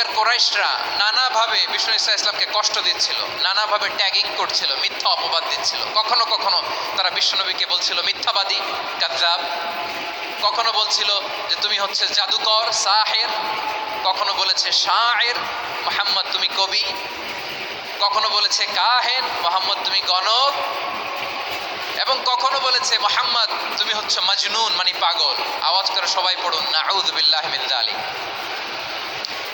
মক্কার কোরাইশরা নানাভাবে বিষ্ণু ইসা ইসলামকে কষ্ট দিচ্ছিল, নানাভাবে ট্যাগিং করছিল, মিথ্যা অপবাদ দিচ্ছিল। কখনো কখনো তারা বিশ্বনবীকে বলছিল, মিথ্যাবাদী কাদ্রাব কখনো বলছিল যে, তুমি হচ্ছে জাদুকর, সাহের। কখনো বলেছে শাহের মোহাম্মদ, তুমি কবি। কখনো বলেছে, কাহেন। মোহাম্মদ, তুমি গণক। এবং কখনো বলেছে, মোহাম্মদ, তুমি হচ্ছে মাজনুন মানে পাগল। আওয়াজ করে সবাই পড়ুন বিল্লাহ মিন জালিক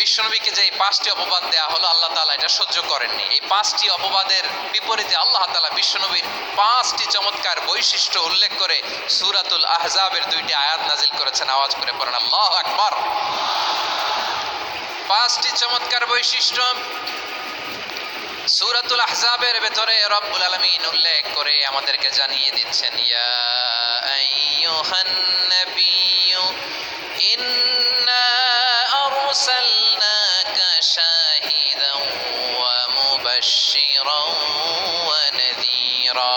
বিশ্বনবীকে যে এই পাঁচটি অপবাদ দেয়া হলো, আল্লাহ তালা এটা সহ্য করেননি। এই পাঁচটি অপবাদের বিপরীতে আল্লাহ তালা বিশ্বনবীর পাঁচটি চমৎকার বৈশিষ্ট্য উল্লেখ করে সুরাতুল আহজাবের দুইটি আয়াত নাজিল করেছেন। আওয়াজ করে পড়েন, আল্লাহ আকবর। পাঁচটি চমৎকার বৈশিষ্ট্য সুরাতুল আহজাবের ভেতরে রব্বুল আলমিন উল্লেখ করে আমাদেরকে জানিয়ে দিচ্ছেন, ইয়া আইয়ুহান নাবিয়্যু, ইন্না আরসালনাকা শাহিদান ওয়া মুবাশশিরান ওয়া নাযীরা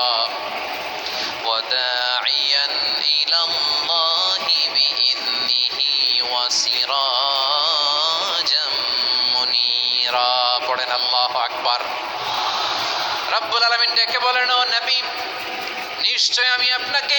وداعيا إلى الله بإذنه وسراجا منيرا পড়েন আল্লাহ আকবার রব্বুল আলমিন ডেকে বলেন ও নবী নিশ্চয় আমি আপনাকে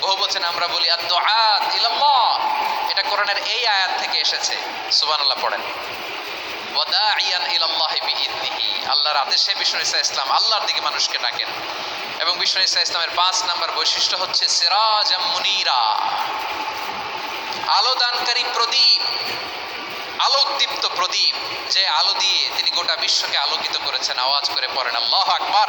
বহু বচন আমরা বলি এটা কোরআনের এই আয়াত থেকে এসেছে। পড়েন। আল্লাহর আদেশে বিষ্ণু ইসা ইসলাম আল্লাহর দিকে মানুষকে ডাকেন। এবং বিষ্ণু ইসা ইসলামের পাঁচ নাম্বার বৈশিষ্ট্য হচ্ছে সিরাজ মুনিরা। আলো দানকারী প্রদীপ, আলোকদীপ্ত প্রদীপ, যে আলো দিয়ে তিনি গোটা বিশ্বকে আলোকিত করেছেন। আওয়াজ করে পড়েন, আল্লাহ আকবার।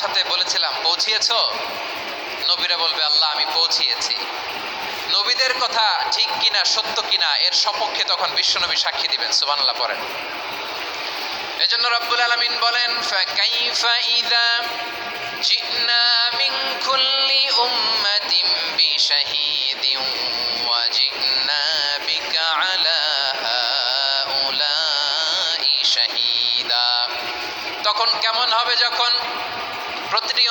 পৌঁছাতে বলেছিলাম, পৌঁছিয়েছ? নবীরা বলবে, আল্লাহ, আমি পৌঁছিয়েছি। নবীদের কথা ঠিক কিনা, সত্য কিনা, এর সপক্ষে তখন বিশ্বনবী সাক্ষী দিবেন, সুবহানাল্লাহ, পড়েন। এজন্য রব্বুল আলামিন বলেন শাহিদা। তখন কেমন হবে যখন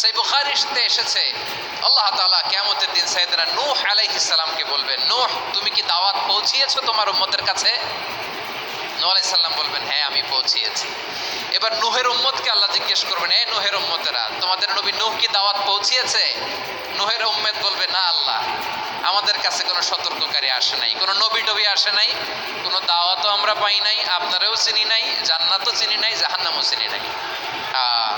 সেই বুখারিতে এসেছে। আল্লাহ তাআলা কিয়ামতের দিন সাইয়েদনা নূহ আলাইহিস সালামকে বলবেন, নূহ, তুমি কি দাওয়াত পৌঁছিয়েছো তোমার উম্মতের কাছে? নূহ আলাইহিস সালাম বলবেন হ্যাঁ আমি পৌঁছিয়েছি। এবার নূহের উম্মতকে আল্লাহ জিজ্ঞেস করবেন, এ নূহের উম্মতেরা, তোমাদের নবী নূহ কি দাওয়াত পৌঁছিয়েছে? নূহের উম্মত বলবে, না আল্লাহ, আমাদের কাছে কোনো সতর্ককারী আসে নাই, কোনো নবী টবি আসে নাই, কোনো দাওয়াতও আমরা পাই নাই, আপনারাও চিনি নাই, জান্নাতও চিনি নাই, জাহান্নামও চিনি নাই।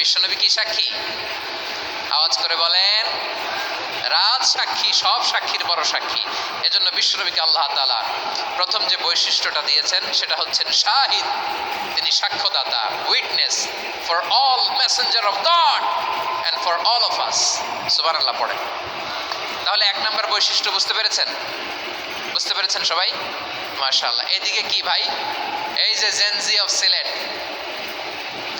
বিশ্বনবী কি সাক্ষী? আওয়াজ করে বলেন, রাজ সাক্ষী, সব সাক্ষীর বড় সাক্ষী। এজন্য বিশ্বনবীকে আল্লাহ তাআলা প্রথম যে বৈশিষ্ট্যটা দিয়েছেন, সেটা হচ্ছেন শাহিদ। তিনি সাক্ষ্যদাতা witness for all messenger of God and for all of us সুবান আল্লাহ পড়ে তাহলে এক নম্বর বৈশিষ্ট্য বুঝতে পেরেছেন? বুঝতে পেরেছেন সবাই? মাশাআল্লাহ। এদিকে কি ভাই? এই যে জেনজি অফ সিলেট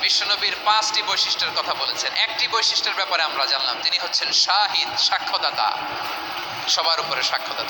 বিশ্বনবীর পাঁচটি বৈশিষ্ট্যের কথা বলেছেন। একটি বৈশিষ্ট্যের ব্যাপারে আমরা জানলাম, তিনি হচ্ছেন শাহিদ সাক্ষ্যদাতা। সবার উপরে সাক্ষ্যদাতা।